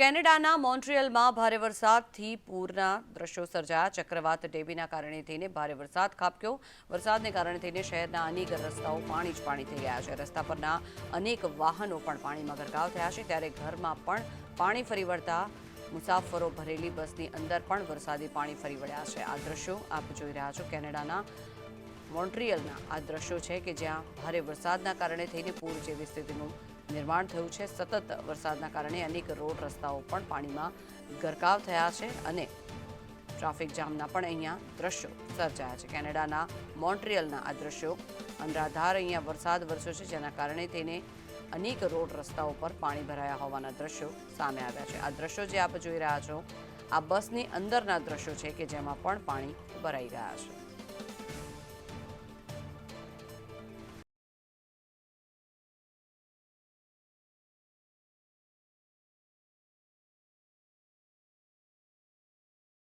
કેનેડાના મોન્ટ્રિયલમાં ભારે વરસાદથી પૂરના દ્રશ્યો સર્જાયા. ચક્રવાત ડેબીના કારણે થઈને ભારે વરસાદ ખાબક્યો. વરસાદને કારણે થઈને શહેરના અનેક રસ્તાઓ પાણી જ પાણી થઈ ગયા છે. રસ્તા પરના અનેક વાહનો પણ પાણીમાં ગરકાવ થયા છે. ત્યારે ઘરમાં પણ પાણી ફરી વળતા મુસાફરો ભરેલી બસની અંદર પણ વરસાદી પાણી ફરી વળ્યા છે. આ દ્રશ્યો આપ જોઈ રહ્યા છો. કેનેડાના મોન્ટ્રિયલના આ દ્રશ્યો છે કે જ્યાં ભારે વરસાદના કારણે થઈને પૂર જેવી સ્થિતિનું નિર્માણ થયું છે. સતત વરસાદના કારણે અનેક રોડ રસ્તાઓ પણ પાણીમાં ગરકાવ થયા છે અને ટ્રાફિક જામના પણ અહીંયા દ્રશ્યો સર્જાયા છે. કેનેડાના મોન્ટ્રિયલના આ દ્રશ્યો અનરાધાર અહીંયા વરસાદ વરસ્યો છે, જેના કારણે તેને અનેક રોડ રસ્તાઓ પર પાણી ભરાયા હોવાના દ્રશ્યો સામે આવ્યા છે. આ દ્રશ્યો જે આપ જોઈ રહ્યા છો, આ બસની અંદરના દ્રશ્યો છે કે જેમાં પણ પાણી ભરાઈ ગયા છે.